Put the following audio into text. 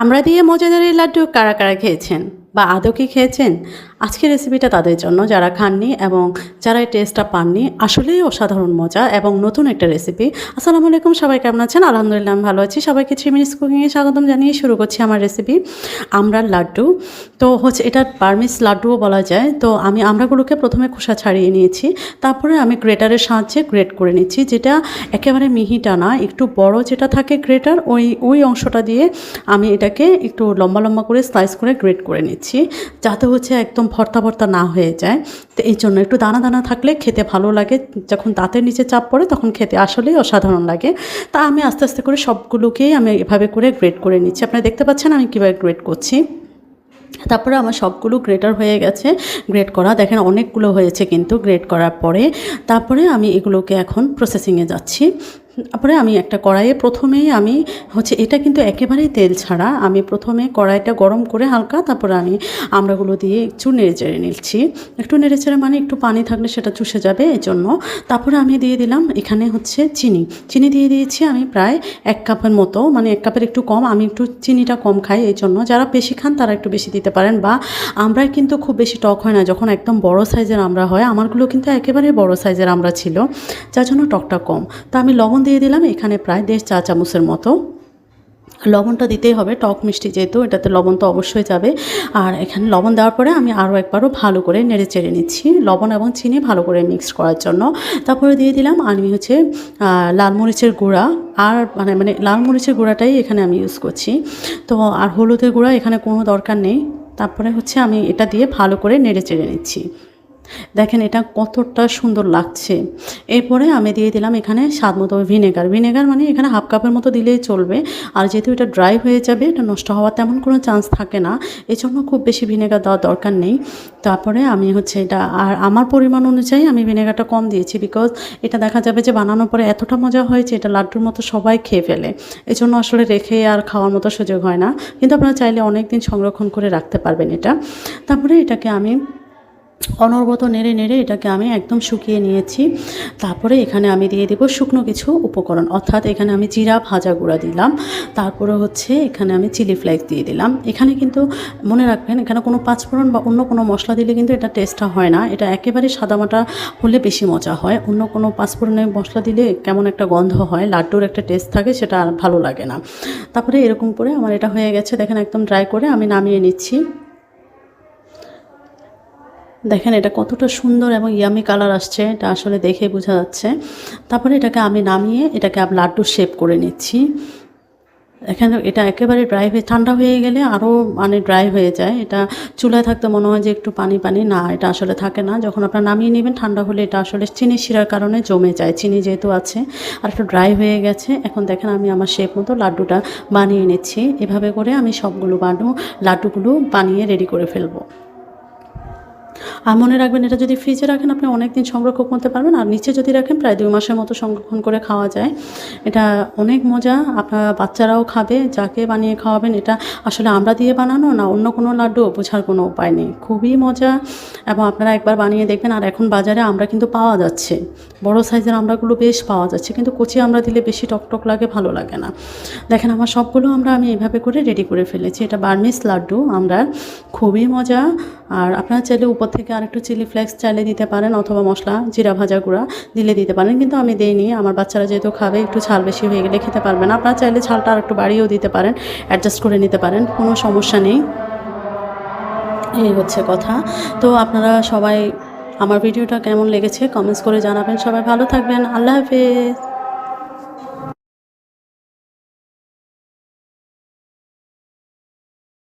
আমরা দিয়ে মজাদার এই লাড্ডু কারা কারা খেয়েছেন? বা আদৌ কি খেয়েছেন? আজকের রেসিপিটা তাদের জন্য। যারা খাননি এবং যারা এই টেস্টটা পাননি, আসলেই অসাধারণ মজা এবং নতুন একটা রেসিপি আসসালামু আলাইকুম, সবাই কেমন আছেন? আলহামদুলিল্লাহ, আমি ভালো আছি। সবাইকে থ্রি মিনিটস কুকিংয়ে স্বাগতম জানিয়ে শুরু করছি আমার রেসিপি আমরার লাড্ডু। তো হচ্ছে এটা বার্মিস লাড্ডুও বলা যায়। তো আমি আমরাগুলোকে প্রথমে খোসা ছাড়িয়ে নিয়েছি। তারপরে আমি গ্রেটারের সাহায্যে গ্রেট করে নিচ্ছি, যেটা একেবারে মিহিটা না, একটু বড় যেটা থাকে গ্রেটার ওই ওই অংশটা দিয়ে আমি এটাকে একটু লম্বা লম্বা করে স্লাইস করে গ্রেট করে নিচ্ছি। যাতে হচ্ছে একদম ভর্তা ভর্তা না হয়ে যায়। তো এই জন্য একটু দানা দানা থাকলে খেতে ভালো লাগে। যখন দাঁতের নিচে চাপ পড়ে তখন খেতে আসলেই অসাধারণ লাগে। তা আমি আস্তে আস্তে করে সবগুলোকেই আমি এভাবে করে গ্রেড করে নিচ্ছি। আপনারা দেখতে পাচ্ছেন আমি কীভাবে গ্রেড করছি। তারপরে আমার সবগুলো গ্রেটার হয়ে গেছে। গ্রেট করা দেখেন অনেকগুলো হয়েছে কিন্তু গ্রেট করার পরে। তারপরে আমি এগুলোকে এখন প্রসেসিংয়ে যাচ্ছি। তারপরে আমি একটা কড়াইয়ে প্রথমেই আমি হচ্ছে এটা কিন্তু একেবারেই তেল ছাড়া। আমি প্রথমে কড়াইটা গরম করে হালকা তারপরে আমি আমড়াগুলো দিয়ে একটু নেড়ে চেড়ে নিচ্ছি। একটু নেড়ে চেড়ে মানে একটু পানি থাকলে সেটা চুষে যাবে এই জন্য তারপরে আমি দিয়ে দিলাম এখানে হচ্ছে চিনি। চিনি দিয়ে দিয়েছি আমি প্রায় এক কাপের মতো মানে এক কাপের একটু কম। আমি একটু চিনিটা কম খাই এই জন্য যারা বেশি খান তারা একটু বেশি দিতে পারেন বা আমরাই কিন্তু খুব বেশি টক হয় না। যখন একদম বড় সাইজের আমরা হয়, আমারগুলো কিন্তু একেবারে বড় সাইজের আমরা ছিল, যার জন্য টকটা কম। তা আমি লবণ দিয়ে দিলাম, এখানে প্রায় দেড় চা চামচের মতো। লবণটা দিতেই হবে, টক মিষ্টি যেহেতু, এটাতে লবণ তো অবশ্যই যাবে। আর এখানে লবণ দেওয়ার পরে আমি আরও একবারও ভালো করে নেড়ে চেড়ে নিচ্ছি, লবণ এবং চিনি ভালো করে মিক্স করার জন্য। তারপরে দিয়ে দিলাম আমি হচ্ছে লাল মরিচের গুঁড়া। আর মানে মানে লাল মরিচের গুঁড়াটাই এখানে আমি ইউজ করছি। তো আর হলুদের গুঁড়া এখানে কোনো দরকার নেই। তারপরে হচ্ছে আমি এটা দিয়ে ভালো করে নেড়ে চেড়ে নিচ্ছি। দেখেন এটা কতটা সুন্দর লাগছে। এরপরে আমি দিয়ে দিলাম এখানে স্বাদ মতো ভিনেগার। ভিনেগার মানে এখানে হাফ কাপের মতো দিলেই চলবে। আর যেহেতু এটা ড্রাই হয়ে যাবে, এটা নষ্ট হওয়ার তেমন কোনো চান্স থাকে না। এই জন্য খুব বেশি ভিনেগার দেওয়ার দরকার নেই। তারপরে আমি হচ্ছে এটা, আর আমার পরিমাণ অনুযায়ী আমি ভিনেগারটা কম দিয়েছি বিকজ এটা দেখা যাবে যে বানানোর পরে এতটা মজা হয়েছে এটা লাড্ডুর মতো সবাই খেয়ে ফেলে। এই জন্য আসলে রেখে আর খাওয়ার মতো সুযোগ হয় না। কিন্তু আপনারা চাইলে অনেক দিন সংরক্ষণ করে রাখতে পারবেন এটা। তারপরে এটাকে আমি অনর্গত নেড়ে নেড়ে এটাকে আমি একদম শুকিয়ে নিয়েছি। তারপরে এখানে আমি দিয়ে দেবো শুকনো কিছু উপকরণ। অর্থাৎ এখানে আমি জিরা ভাজা গুঁড়া দিলাম। তারপরে হচ্ছে এখানে আমি চিলি ফ্লেক্স দিয়ে দিলাম। এখানে কিন্তু মনে রাখবেন, এখানে কোনো পাঁচফোড়ন বা অন্য কোনো মশলা দিলে কিন্তু এটা টেস্টটা হয় না। এটা একেবারে সাদামাটা হলে বেশি মজা হয়। অন্য কোনো পাঁচফোড়নের মশলা দিলে কেমন একটা গন্ধ হয়, লাড্ডুর একটা টেস্ট থাকে, সেটা আর ভালো লাগে না। তারপরে এরকম করে আমার এটা হয়ে গেছে। দেখেন একদম ড্রাই করে আমি নামিয়ে নিচ্ছি। দেখেন এটা কতটা সুন্দর এবং ইয়ামি কালার আসছে, এটা আসলে দেখে বোঝা যাচ্ছে। তারপরে এটাকে আমি নামিয়ে এটাকে লাড্ডু শেপ করে নিচ্ছি। এখানে এটা একেবারে ড্রাই হয়ে, ঠান্ডা হয়ে গেলে আরও মানে ড্রাই হয়ে যায়। এটা চুলায় থাকতে মনে হয় যে একটু পানি পানি। না, এটা আসলে থাকে না। যখন আপনারা নামিয়ে নেবেন, ঠান্ডা হলে এটা আসলে চিনি শিরার কারণে জমে যায়। চিনি যেহেতু আছে, আর একটু ড্রাই হয়ে গেছে, এখন দেখেন আমি আমার শেপ মতো লাড্ডুটা বানিয়ে নিচ্ছি। এভাবে করে আমি সবগুলো বানু লাড্ডুগুলো বানিয়ে রেডি করে ফেলব। আর মনে রাখবেন, এটা যদি ফ্রিজে রাখেন, আপনি অনেক দিন সংরক্ষণ করতে পারবেন। আর নিচে যদি রাখেন, প্রায় দুই মাসের মতো সংরক্ষণ করে খাওয়া যায়। এটা অনেক মজা। আপনার বাচ্চারাও খাবে, যাকে বানিয়ে খাওয়াবেন, এটা আসলে আমরা দিয়ে বানানো না, অন্য কোনো লাড্ডু বোঝার কোনো উপায় নেই। খুবই মজা। এবং আপনারা একবার বানিয়ে দেখবেন, আর এখন বাজারে আমরা কিন্তু পাওয়া যাচ্ছে। বড় সাইজের আমরাগুলো বেশ পাওয়া যাচ্ছে, কিন্তু কচি আমরা দিলে বেশি টকটক লাগে, ভালো লাগে না। দেখেন, আমার সবগুলো আমরা আমি এভাবে করে রেডি করে ফেলেছি। এটা বার্মিস লাড্ডু আমরা খুবই মজা। আর আপনারা চাইলে উপর থেকে আরেকটু চিলি ফ্লেক্স চাইলে দিতে পারেন অথবা মশলা, জিরা ভাজা গুঁড়া দিলে দিতে পারেন, কিন্তু আমি দেইনি। আমার বাচ্চারা যেহেতু খাবে, একটু ঝাল বেশি হয়ে গেলে খেতে পারবে না। আপনারা চাইলে ঝালটা আর একটু বাড়িয়েও দিতে পারেন অ্যাডজাস্ট করে নিতে পারেন, কোনো সমস্যা নেই। এই হচ্ছে কথা। তো আপনারা সবাই আমার ভিডিওটা কেমন লেগেছে কমেন্টস করে জানাবেন। সবাই ভালো থাকবেন। আল্লাহ হাফেজ।